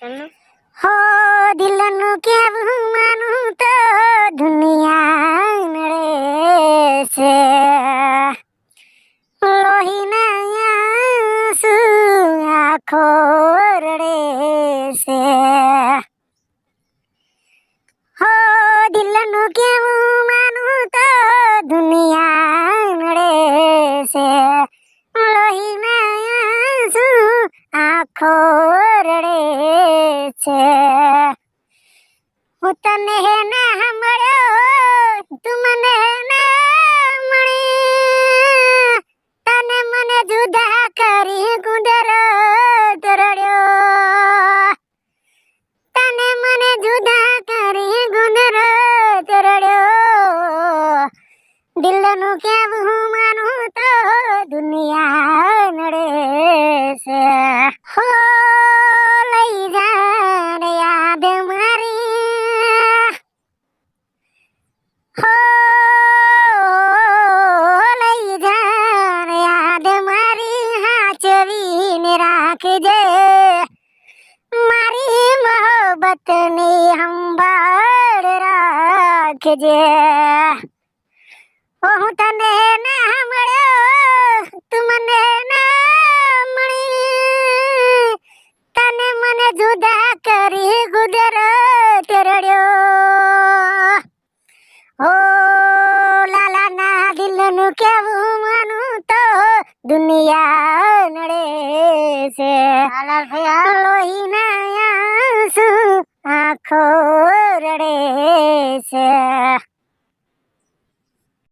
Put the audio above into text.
હો, દિલનું કેવું માનું તો દુનિયા નડે છે. લોહીના આંસુ આખો રડે છે. હો, દિલનું કેવું છે. હું તને ના મળ્યો તું મને ના મળી તને મને જુદા કરી ગુંદર દરડ્યો. તને મને જુદા કરી ગુંદર દરડ્યો. દિલનું કેવું રાખજે. મારી મોહબ્બતની હંભાળ રાખજે. ઓ, હું તને ના મળ્યો તું મને ના મળી. તને મને જુદા કરી ગુજરત રડ્યો. ઓ લાલા ના દિલનું તો દુનિયા નડે છે. લોહીના આંસુ આંખો રડે છે.